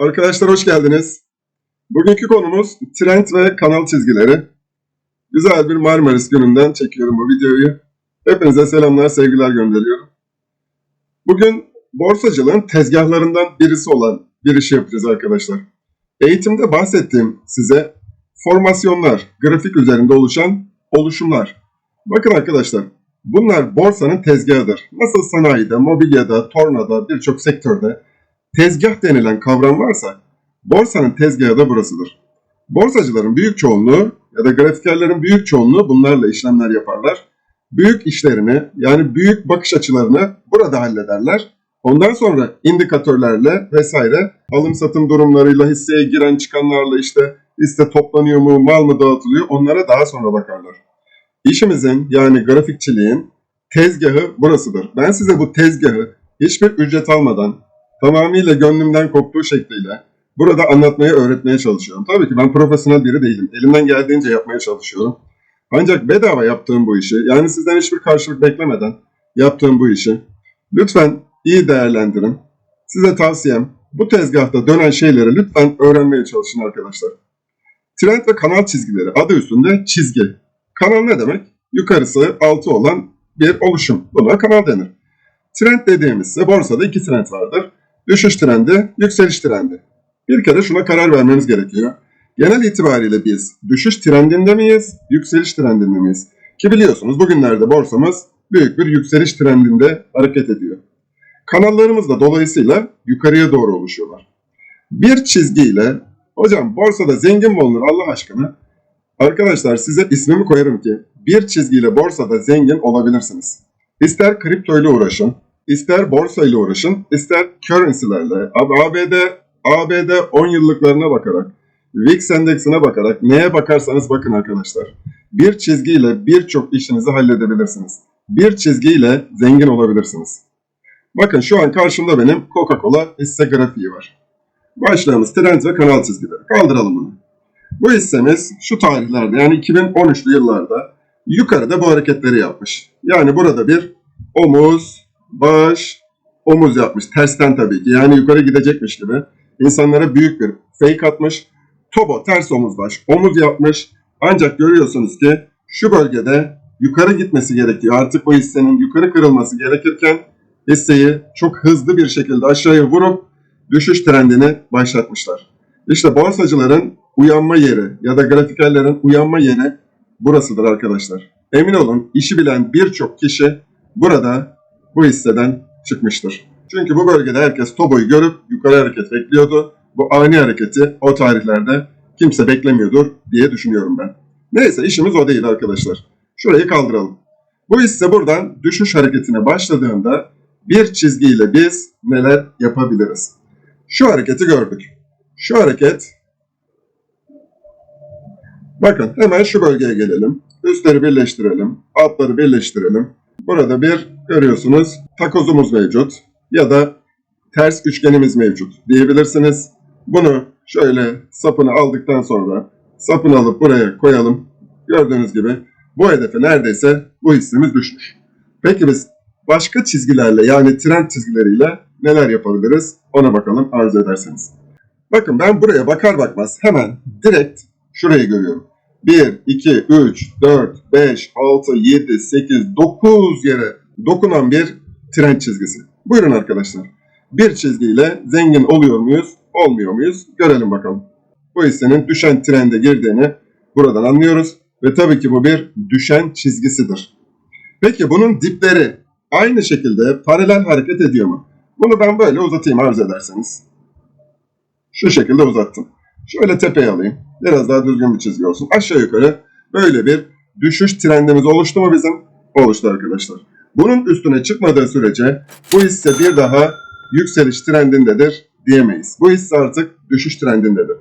Arkadaşlar hoş geldiniz. Bugünkü konumuz trend ve kanal çizgileri. Güzel bir Marmaris gününden çekiyorum bu videoyu. Hepinize selamlar, sevgiler gönderiyorum. Bugün borsacılığın tezgahlarından birisi olan bir işi yapacağız arkadaşlar. Eğitimde bahsettiğim size formasyonlar, grafik üzerinde oluşan oluşumlar. Bakın arkadaşlar, bunlar borsanın tezgahıdır. Nasıl sanayide, mobilyada, tornada, birçok sektörde tezgah denilen kavram varsa borsanın tezgahı da burasıdır. Borsacıların büyük çoğunluğu ya da grafikerlerin büyük çoğunluğu bunlarla işlemler yaparlar. Büyük işlerini yani büyük bakış açılarını burada hallederler. Ondan sonra indikatörlerle vesaire alım satım durumlarıyla hisseye giren çıkanlarla işte hisse toplanıyor mu mal mı dağıtılıyor onlara daha sonra bakarlar. İşimizin yani grafikçiliğin tezgahı burasıdır. Ben size bu tezgahı hiçbir ücret almadan tamamıyla gönlümden koptuğu şekliyle burada anlatmaya, öğretmeye çalışıyorum. Tabii ki ben profesyonel biri değilim. Elimden geldiğince yapmaya çalışıyorum. Ancak bedava yaptığım bu işi, yani sizden hiçbir karşılık beklemeden yaptığım bu işi lütfen iyi değerlendirin. Size tavsiyem bu tezgahta dönen şeyleri lütfen öğrenmeye çalışın arkadaşlar. Trend ve kanal çizgileri adı üstünde çizgi. Kanal ne demek? Yukarısı altı olan bir oluşum. Buna kanal denir. Trend dediğimizse borsada iki trend vardır. Düşüş trendi, yükseliş trendi. Bir kere şuna karar vermemiz gerekiyor. Genel itibariyle biz düşüş trendinde miyiz, yükseliş trendinde miyiz? Ki biliyorsunuz bugünlerde borsamız büyük bir yükseliş trendinde hareket ediyor. Kanallarımız da dolayısıyla yukarıya doğru oluşuyorlar. Bir çizgiyle, hocam borsada zengin mi olunur Allah aşkına? Arkadaşlar size ismimi koyarım ki bir çizgiyle borsada zengin olabilirsiniz. İster kripto ile uğraşın, ister borsa ile uğraşın, ister currency'lerle, ABD, ABD 10 yıllıklarına bakarak, VIX endeksine bakarak, neye bakarsanız bakın arkadaşlar. Bir çizgiyle birçok işinizi halledebilirsiniz. Bir çizgiyle zengin olabilirsiniz. Bakın şu an karşımda benim Coca-Cola hisse grafiği var. Başlığımız trend ve kanal çizgileri. Kaldıralım bunu. Bu hissemiz şu tarihlerde yani 2013'lü yıllarda yukarıda bu hareketleri yapmış. Yani burada bir omuz, baş, omuz yapmış. Tersten tabii ki. Yani yukarı gidecekmiş gibi. İnsanlara büyük bir fake atmış. Tobo ters omuz baş, omuz yapmış. Ancak görüyorsunuz ki şu bölgede yukarı gitmesi gerekiyor. Artık bu hissenin yukarı kırılması gerekirken hisseyi çok hızlı bir şekilde aşağıya vurup düşüş trendini başlatmışlar. İşte borsacıların uyanma yeri ya da grafikerlerin uyanma yeri burasıdır arkadaşlar. Emin olun işi bilen birçok kişi burada bu hisseden çıkmıştır. Çünkü bu bölgede herkes Tobo'yu görüp yukarı hareket bekliyordu. Bu ani hareketi o tarihlerde kimse beklemiyordur diye düşünüyorum ben. Neyse işimiz o değil arkadaşlar. Şurayı kaldıralım. Bu hisse buradan düşüş hareketine başladığında bir çizgiyle biz neler yapabiliriz? Şu hareketi gördük. Şu hareket Bakın hemen şu bölgeye gelelim. Üstleri birleştirelim. Altları birleştirelim. Burada bir görüyorsunuz takozumuz mevcut. Ya da ters üçgenimiz mevcut diyebilirsiniz. Bunu şöyle sapını aldıktan sonra sapını alıp buraya koyalım. Gördüğünüz gibi bu hedefe neredeyse bu hissemiz düşmüş. Peki biz başka çizgilerle yani trend çizgileriyle neler yapabiliriz? Ona bakalım arzu ederseniz. Bakın ben buraya bakar bakmaz hemen direkt şurayı görüyorum. 1, 2, 3, 4, 5, 6, 7, 8, 9 yere dokunan bir trend çizgisi. Buyurun arkadaşlar. Bir çizgiyle zengin oluyor muyuz, olmuyor muyuz? Görelim bakalım. Bu hissenin düşen trende girdiğini buradan anlıyoruz. Ve tabii ki bu bir düşen çizgisidir. Peki bunun dipleri aynı şekilde paralel hareket ediyor mu? Bunu ben böyle uzatayım arzu ederseniz. Şu şekilde uzattım. Şöyle tepeye alayım. Biraz daha düzgün bir çizgi olsun. Aşağı yukarı böyle bir düşüş trendimiz oluştu mu bizim? Oluştu arkadaşlar. Bunun üstüne çıkmadığı sürece bu hisse bir daha yükseliş trendindedir diyemeyiz. Bu hisse artık düşüş trendindedir.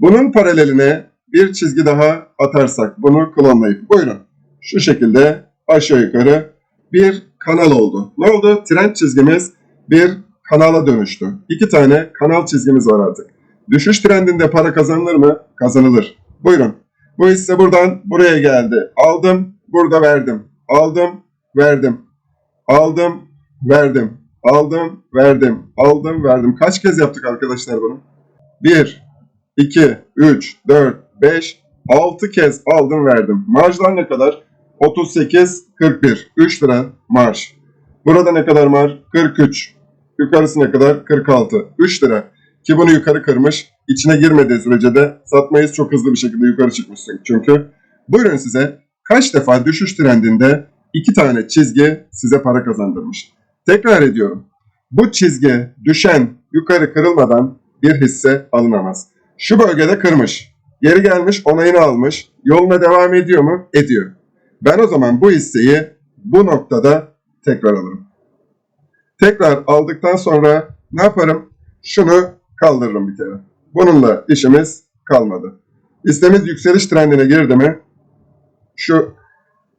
Bunun paraleline bir çizgi daha atarsak bunu klonlayıp buyurun. Şu şekilde aşağı yukarı bir kanal oldu. Ne oldu? Trend çizgimiz bir kanala dönüştü. İki tane kanal çizgimiz var artık. Düşüş trendinde para kazanılır mı? Kazanılır. Buyurun. Bu hisse buradan buraya geldi. Aldım, burada verdim. Aldım, verdim. Aldım, verdim. Aldım, verdim. Aldım, verdim. Kaç kez yaptık arkadaşlar bunu? 1, 2, 3, 4, 5, 6 kez aldım verdim. Marjlar ne kadar? 38, 41. 3 lira marj. Burada ne kadar marj? 43. Yukarısı ne kadar? 46. 3 lira. Ki bunu yukarı kırmış. İçine girmediği sürece de satmayız çok hızlı bir şekilde yukarı çıkmışsın. Çünkü buyurun size kaç defa düşüş trendinde iki tane çizgi size para kazandırmış. Tekrar ediyorum. Bu çizgi düşen yukarı kırılmadan bir hisse alınamaz. Şu bölgede kırmış. Geri gelmiş onayını almış. Yoluna devam ediyor mu? Ediyor. Ben o zaman bu hisseyi bu noktada tekrar alırım. Tekrar aldıktan sonra ne yaparım? Şunu kaldırırım bir kere. Bununla işimiz kalmadı. Hissemiz yükseliş trendine girdi mi? Şu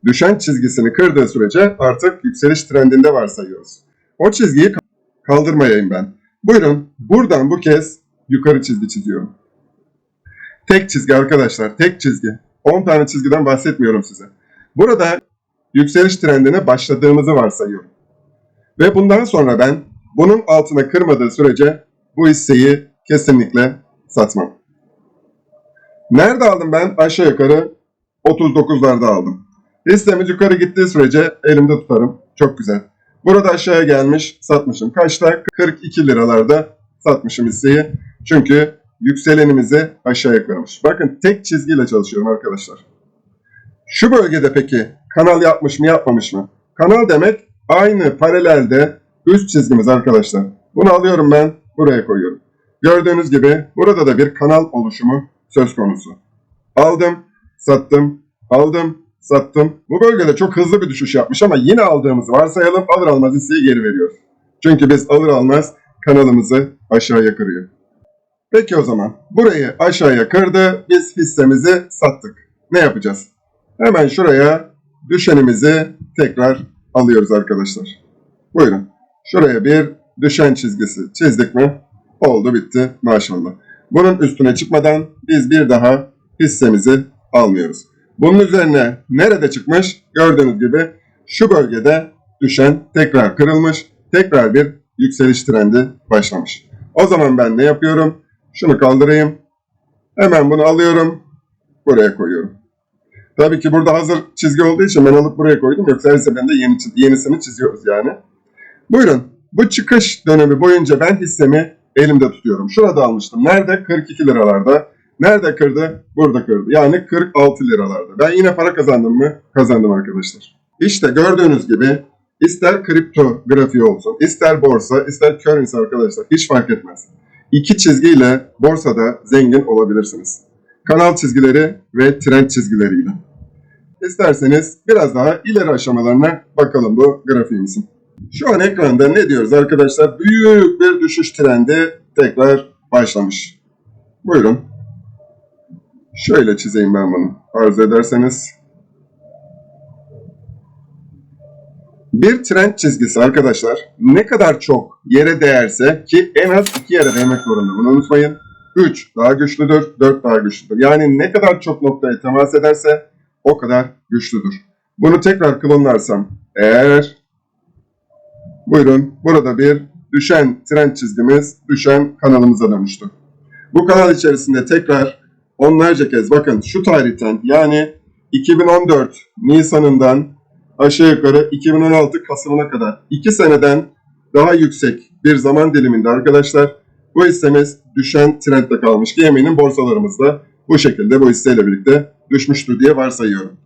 düşen çizgisini kırdığı sürece artık yükseliş trendinde varsayıyoruz. O çizgiyi kaldırmayayım ben. Buyurun buradan bu kez yukarı çizgi çiziyorum. Tek çizgi arkadaşlar, tek çizgi. 10 tane çizgiden bahsetmiyorum size. Burada yükseliş trendine başladığımızı varsayıyorum. Ve bundan sonra ben bunun altına kırmadığı sürece bu hisseyi kesinlikle satmam. Nerede aldım ben? Aşağı yukarı 39'larda aldım. Hissemiz yukarı gittiği sürece elimde tutarım. Çok güzel. Burada aşağıya gelmiş, satmışım. Kaçta? 42 liralarda satmışım hisseyi. Çünkü yükselenimizi aşağıya kırmış. Bakın tek çizgiyle çalışıyorum arkadaşlar. Şu bölgede peki kanal yapmış mı yapmamış mı? Kanal demek aynı paralelde üst çizgimiz arkadaşlar. Bunu alıyorum ben buraya koyuyorum. Gördüğünüz gibi burada da bir kanal oluşumu söz konusu. Aldım, sattım, aldım, sattım. Bu bölgede çok hızlı bir düşüş yapmış ama yine aldığımızı varsayalım alır almaz hisseyi geri veriyoruz. Çünkü biz alır almaz kanalımızı aşağıya kırıyor. Peki o zaman burayı aşağıya kırdı biz hissemizi sattık. Ne yapacağız? Hemen şuraya düşenimizi tekrar alıyoruz arkadaşlar. Buyurun. Şuraya bir düşen çizgisi çizdik mi? Oldu bitti maşallah. Bunun üstüne çıkmadan biz bir daha hissemizi almıyoruz. Bunun üzerine nerede çıkmış? Gördüğünüz gibi şu bölgede düşen tekrar kırılmış. Tekrar bir yükseliş trendi başlamış. O zaman ben ne yapıyorum? Şunu kaldırayım. Hemen bunu alıyorum. Buraya koyuyorum. Tabii ki burada hazır çizgi olduğu için ben alıp buraya koydum. Yoksa her seferinde yeni, yenisini çiziyoruz yani. Buyurun. Bu çıkış dönemi boyunca ben hissemi elimde tutuyorum. Şurada almıştım. Nerede? 42 liralarda. Nerede kırdı? Burada kırdı. Yani 46 liralarda. Ben yine para kazandım mı? Kazandım arkadaşlar. İşte gördüğünüz gibi ister kripto grafiği olsun, ister borsa, ister currency arkadaşlar hiç fark etmez. İki çizgiyle borsada zengin olabilirsiniz. Kanal çizgileri ve trend çizgileriyle. İsterseniz biraz daha ileri aşamalarına bakalım bu grafiğimizin. Şu an ekranda ne diyoruz arkadaşlar? Büyük bir düşüş trendi tekrar başlamış. Buyurun. Şöyle çizeyim ben bunu. Arzu ederseniz. Bir trend çizgisi arkadaşlar ne kadar çok yere değerse ki en az iki yere değmek zorunda bunu unutmayın. 3 daha güçlüdür, 4 daha güçlüdür. Yani ne kadar çok noktaya temas ederse o kadar güçlüdür. Bunu tekrar klonlarsam eğer buyurun burada bir düşen trend çizgimiz düşen kanalımıza dönüştü. Bu kanal içerisinde tekrar onlarca kez bakın şu tarihten yani 2014 Nisan'ından aşağı yukarı 2016 Kasım'ına kadar 2 seneden daha yüksek bir zaman diliminde arkadaşlar bu hissemiz düşen trendde kalmış ki eminim borsalarımızda bu şekilde bu hisseyle birlikte düşmüştür diye varsayıyorum.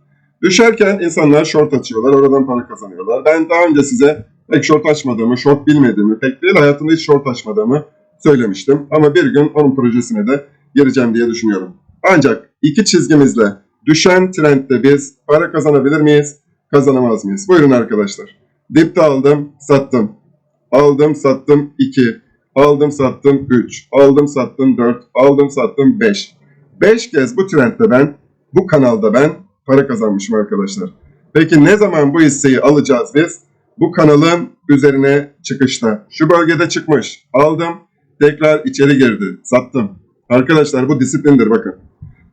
Düşerken insanlar short açıyorlar, oradan para kazanıyorlar. Ben daha önce size pek short açmadığımı, short bilmediğimi, pek değil hayatımda hiç short açmadığımı söylemiştim. Ama bir gün onun projesine de gireceğim diye düşünüyorum. Ancak iki çizgimizle düşen trendde biz para kazanabilir miyiz? Kazanamaz mıyız? Buyurun arkadaşlar. Dipte aldım, sattım. Aldım, sattım 2. Aldım, sattım 3. Aldım, sattım 4. Aldım, sattım 5. 5 kez bu trendde ben, bu kanalda ben para kazanmışım arkadaşlar. Peki ne zaman bu hisseyi alacağız biz? Bu kanalın üzerine çıkışta. Şu bölgede çıkmış. Aldım. Tekrar içeri girdi. Sattım. Arkadaşlar bu disiplindir bakın.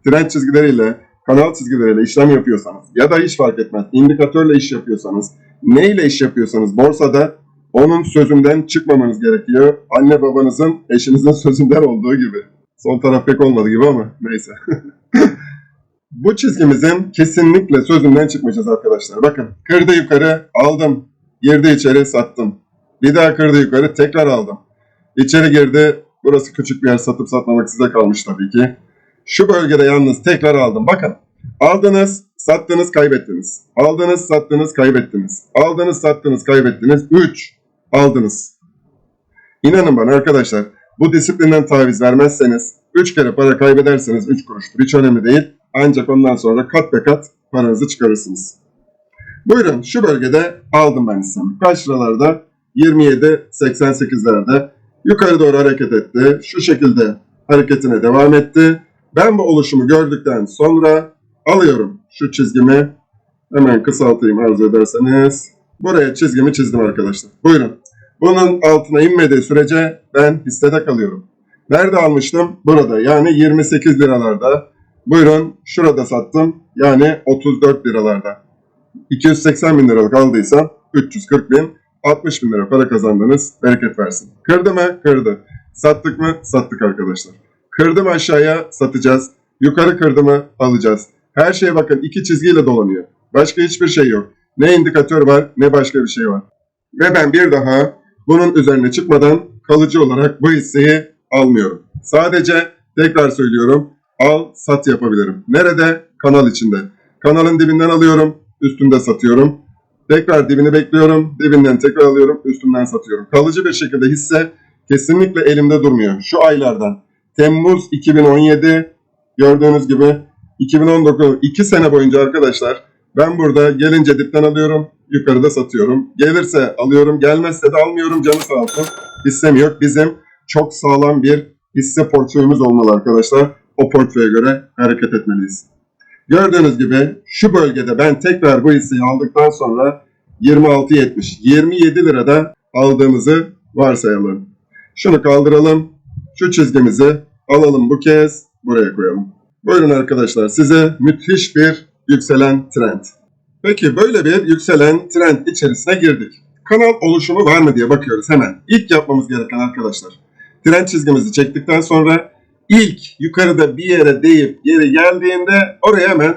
Trend çizgileriyle, kanal çizgileriyle işlem yapıyorsanız ya da hiç fark etmez. indikatörle iş yapıyorsanız, neyle iş yapıyorsanız borsada onun sözünden çıkmamanız gerekiyor. Anne babanızın, eşinizin sözünden olduğu gibi. Sol taraf pek olmadı gibi ama neyse. Bu çizgimizin kesinlikle sözünden çıkmayacağız arkadaşlar. Bakın kırdı yukarı aldım. Girdi içeri sattım. Bir daha kırdı yukarı tekrar aldım. İçeri girdi. Burası küçük bir yer satıp satmamak size kalmış tabii ki. Şu bölgede yalnız tekrar aldım. Bakın aldınız, sattınız, kaybettiniz. Aldınız, sattınız, kaybettiniz. Aldınız, sattınız, kaybettiniz. 3 aldınız. İnanın bana arkadaşlar bu disiplinden taviz vermezseniz 3 kere para kaybederseniz 3 kuruştur. Hiç önemli değil. Ancak ondan sonra kat be kat paranızı çıkarırsınız. Buyurun şu bölgede aldım ben hissemi. Kaç liralarda? 27.88'lerde. Yukarı doğru hareket etti. Şu şekilde hareketine devam etti. Ben bu oluşumu gördükten sonra alıyorum şu çizgimi. Hemen kısaltayım arzu ederseniz. Buraya çizgimi çizdim arkadaşlar. Buyurun. Bunun altına inmediği sürece ben hissede kalıyorum. Nerede almıştım? Burada. Yani 28 liralarda. Buyurun şurada sattım. Yani 34 liralarda. 280 bin liralık aldıysam 340 bin 60 bin lira para kazandınız. Bereket versin. Kırdı mı? Kırdı. Sattık mı? Sattık arkadaşlar. Kırdı mı aşağıya? Satacağız. Yukarı kırdı mı? Alacağız. Her şeye bakın iki çizgiyle dolanıyor. Başka hiçbir şey yok. Ne indikatör var ne başka bir şey var. Ve ben bir daha bunun üzerine çıkmadan kalıcı olarak bu hisseyi almıyorum. Sadece tekrar söylüyorum al sat yapabilirim. Nerede? Kanal içinde. Kanalın dibinden alıyorum, üstünde satıyorum. Tekrar dibini bekliyorum, dibinden tekrar alıyorum, üstünden satıyorum. Kalıcı bir şekilde hisse kesinlikle elimde durmuyor. Şu aylardan Temmuz 2017 gördüğünüz gibi 2019 2 sene boyunca arkadaşlar ben burada gelince dipten alıyorum, yukarıda satıyorum. Gelirse alıyorum, gelmezse de almıyorum canı sağ olsun. Hissem yok. Bizim çok sağlam bir hisse portföyümüz olmalı arkadaşlar. O portföye göre hareket etmeliyiz. Gördüğünüz gibi şu bölgede ben tekrar bu hisseyi aldıktan sonra 26.70 27 lirada aldığımızı varsayalım. Şunu kaldıralım. Şu çizgimizi alalım bu kez buraya koyalım. Buyurun arkadaşlar size müthiş bir yükselen trend. Peki böyle bir yükselen trend içerisine girdik. Kanal oluşumu var mı diye bakıyoruz hemen. İlk yapmamız gereken arkadaşlar. Trend çizgimizi çektikten sonra ilk yukarıda bir yere değip geri geldiğinde oraya hemen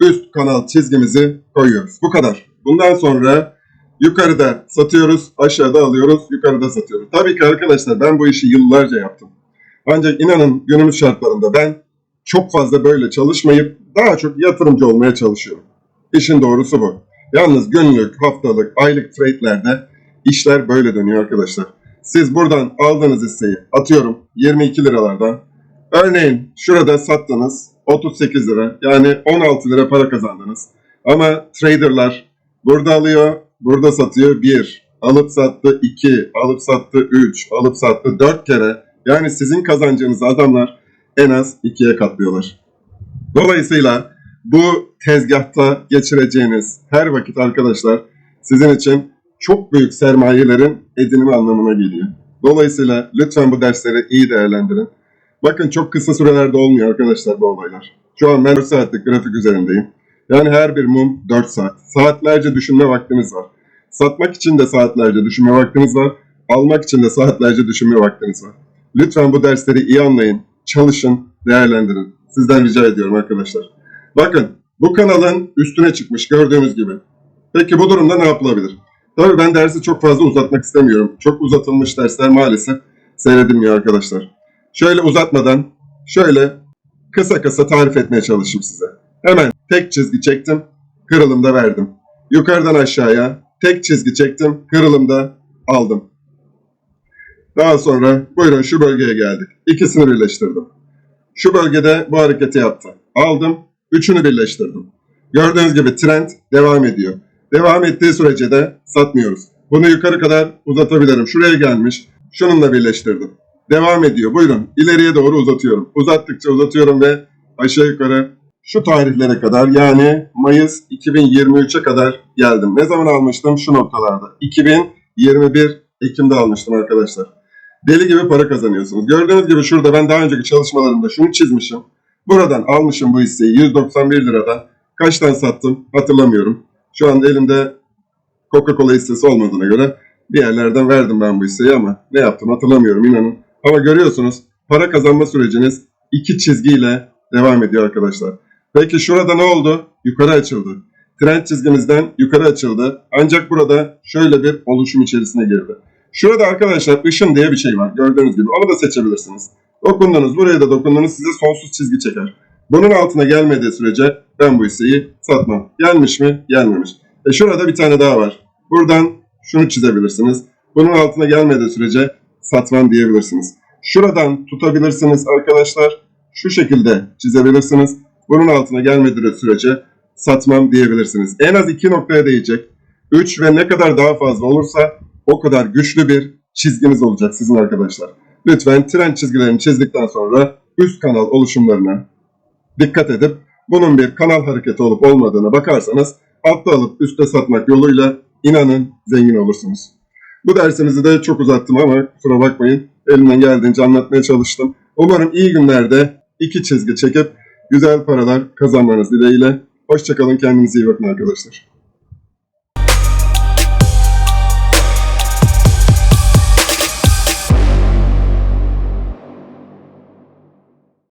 üst kanal çizgimizi koyuyoruz. Bu kadar. Bundan sonra yukarıda satıyoruz, aşağıda alıyoruz, yukarıda satıyoruz. Tabii ki arkadaşlar ben bu işi yıllarca yaptım. Ancak inanın günümüz şartlarında ben çok fazla böyle çalışmayıp daha çok yatırımcı olmaya çalışıyorum. İşin doğrusu bu. Yalnız günlük, haftalık, aylık trade'lerde işler böyle dönüyor arkadaşlar. Siz buradan aldığınız hisseyi atıyorum 22 liralardan. Örneğin şurada sattınız 38 lira yani 16 lira para kazandınız. Ama traderlar burada alıyor, burada satıyor 1, alıp sattı 2, alıp sattı 3, alıp sattı 4 kere. Yani sizin kazancınızı adamlar en az 2'ye katlıyorlar. Dolayısıyla bu tezgahta geçireceğiniz her vakit arkadaşlar sizin için çok büyük sermayelerin edinimi anlamına geliyor. Dolayısıyla lütfen bu dersleri iyi değerlendirin. Bakın çok kısa sürelerde olmuyor arkadaşlar bu olaylar. Şu an ben 4 saatlik grafik üzerindeyim. Yani her bir mum 4 saat. Saatlerce düşünme vaktiniz var. Satmak için de saatlerce düşünme vaktiniz var. Almak için de saatlerce düşünme vaktiniz var. Lütfen bu dersleri iyi anlayın, çalışın, değerlendirin. Sizden rica ediyorum arkadaşlar. Bakın bu kanalın üstüne çıkmış gördüğünüz gibi. Peki bu durumda ne yapılabilir? Tabii ben dersi çok fazla uzatmak istemiyorum. Çok uzatılmış dersler maalesef seyredilmiyor arkadaşlar. Şöyle uzatmadan şöyle kısa kısa tarif etmeye çalışayım size. Hemen tek çizgi çektim, kırılımda verdim. Yukarıdan aşağıya tek çizgi çektim, kırılımda aldım. Daha sonra buyurun şu bölgeye geldik. İkisini birleştirdim. Şu bölgede bu hareketi yaptı. Aldım, üçünü birleştirdim. Gördüğünüz gibi trend devam ediyor. Devam ettiği sürece de satmıyoruz. Bunu yukarı kadar uzatabilirim. Şuraya gelmiş. Şununla birleştirdim. Devam ediyor. Buyurun. İleriye doğru uzatıyorum. Uzattıkça uzatıyorum ve aşağı yukarı şu tarihlere kadar yani Mayıs 2023'e kadar geldim. Ne zaman almıştım? Şu noktalarda. 2021 Ekim'de almıştım arkadaşlar. Deli gibi para kazanıyorsunuz. Gördüğünüz gibi şurada ben daha önceki çalışmalarımda şunu çizmişim. Buradan almışım bu hisseyi 191 liradan. Kaçtan sattım hatırlamıyorum. Şu anda elimde Coca-Cola hissesi olmadığına göre bir yerlerden verdim ben bu hisseyi ama ne yaptım hatırlamıyorum inanın. Ama görüyorsunuz para kazanma süreciniz iki çizgiyle devam ediyor arkadaşlar. Peki şurada ne oldu? Yukarı açıldı. Trend çizgimizden yukarı açıldı. Ancak burada şöyle bir oluşum içerisine girdi. Şurada arkadaşlar ışın diye bir şey var. Gördüğünüz gibi. Onu da seçebilirsiniz. Dokundunuz. Buraya da dokundunuz. Size sonsuz çizgi çeker. Bunun altına gelmediği sürece ben bu hisseyi satmam. Gelmiş mi? Gelmemiş. E şurada bir tane daha var. Buradan şunu çizebilirsiniz. Bunun altına gelmediği sürece satmam diyebilirsiniz. Şuradan tutabilirsiniz arkadaşlar. Şu şekilde çizebilirsiniz. Bunun altına gelmediği sürece satmam diyebilirsiniz. En az iki noktaya değecek. 3 ve ne kadar daha fazla olursa o kadar güçlü bir çizginiz olacak sizin arkadaşlar. Lütfen trend çizgilerini çizdikten sonra üst kanal oluşumlarına dikkat edip bunun bir kanal hareketi olup olmadığına bakarsanız altta alıp üste satmak yoluyla inanın zengin olursunuz. Bu dersimizi de çok uzattım ama kusura bakmayın. Elimden geldiğince anlatmaya çalıştım. Umarım iyi günlerde iki çizgi çekip güzel paralar kazanmanız dileğiyle. Hoşçakalın kendinize iyi bakın arkadaşlar.